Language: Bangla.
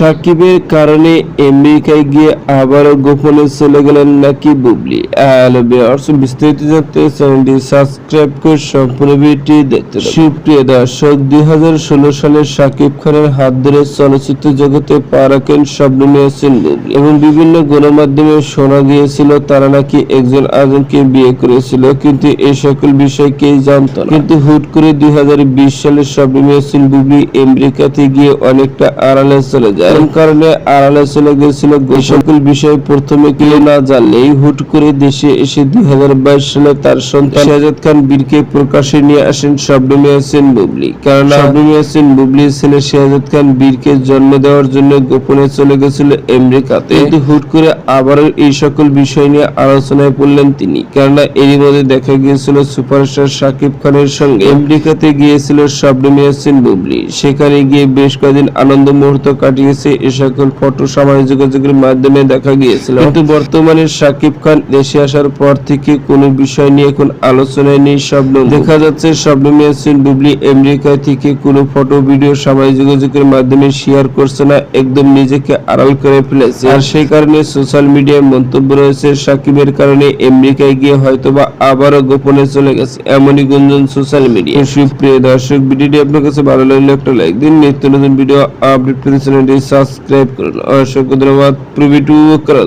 সাকিবের কারণে আমেরিকায় গিয়ে আবারও গোপনে চলে গেলেন নাকি বুবলি। বিস্তারিত জানতে চ্যানেলটি সাবস্ক্রাইব করে সম্পূর্ণ ভিডিওটি দেখতে সুপ্রিয় দর্শক, দুই হাজার ষোলো সালে সাকিব খানের হাত ধরে চলচ্চিত্র জগতে পা রাখেন শবনম ইয়াসিন বুবলি। এবং বিভিন্ন গণমাধ্যমে শোনা গিয়েছিল তারা নাকি একজন আজমকে বিয়ে করেছিল, কিন্তু এই সকল বিষয় কেউ জানতো না। কিন্তু হুট করে দুই হাজার বিশ সালে শবনম ইয়াসিন বুবলি, আমেরিকাতে গিয়ে অনেকটা আড়ালে চলে যায় এর কারণে আড়ালে চলে গেছিল সকল বিষয় প্রথমে কেউ না জানলেই হুট করে দেশে এসে দুই সালে তার সন্তান শাহজাদ খান বীরকে প্রকাশে নিয়ে আসেন শবনম ইয়াসিন বুবলি। কারণ শবনম ইয়াসিন বুবলির ছেলে শাহজাদ খান বীরকে জন্ম দেওয়ার জন্য গোপনে চলে গেছিল আমেরিকাতে। হুট করে আবারও এই সকল বিষয় নিয়ে আলোচনায় পড়লেন তিনি। কেননা এরই মধ্যে দেখা গিয়েছিল সুপারস্টার শাকিব খানের সঙ্গে। আমেরিকাতে গিয়েছিল শবনম ইয়াসিন বুবলি। সেখানে গিয়ে বেশ কয়েকদিন আনন্দ মুহূর্ত কাটিয়েছে এ সকল ফটো সামাজিক যোগাযোগের মাধ্যমে দেখা গিয়েছিল। কিন্তু বর্তমানে শাকিব খান দেশে আসার পর থেকে কোনো বিষয় নিয়ে এখন আলোচনায় নেই শবনম দেখা যাচ্ছে শবনম ইয়াসিন বুবলি আমেরিকা থেকে কোনো ফটো ভিডিও সামাজিক যোগাযোগের মাধ্যমে শেয়ার করছে না একদম নিজেকে আড়াল করে ফেলেছে। আর সেই কারণে সোশ্যাল মিডিয়ায় মন্তব্য রয়েছে সাকিবের কারণে আমেরিকায় গিয়ে হয়তোবা আবারও গোপনে চলে গেছে এমনই গুঞ্জন সোশ্যাল মিডিয়া সুপ্রিয় দর্শক ভিডিওটি আপনার কাছে ভালো লাগলে একটা লাইক দিন। নিত্য নতুন ভিডিও আপডেট পেতে চ্যানেলটি সাবস্ক্রাইব করুন অসংখ্য ধন্যবাদ প্রভিটু করা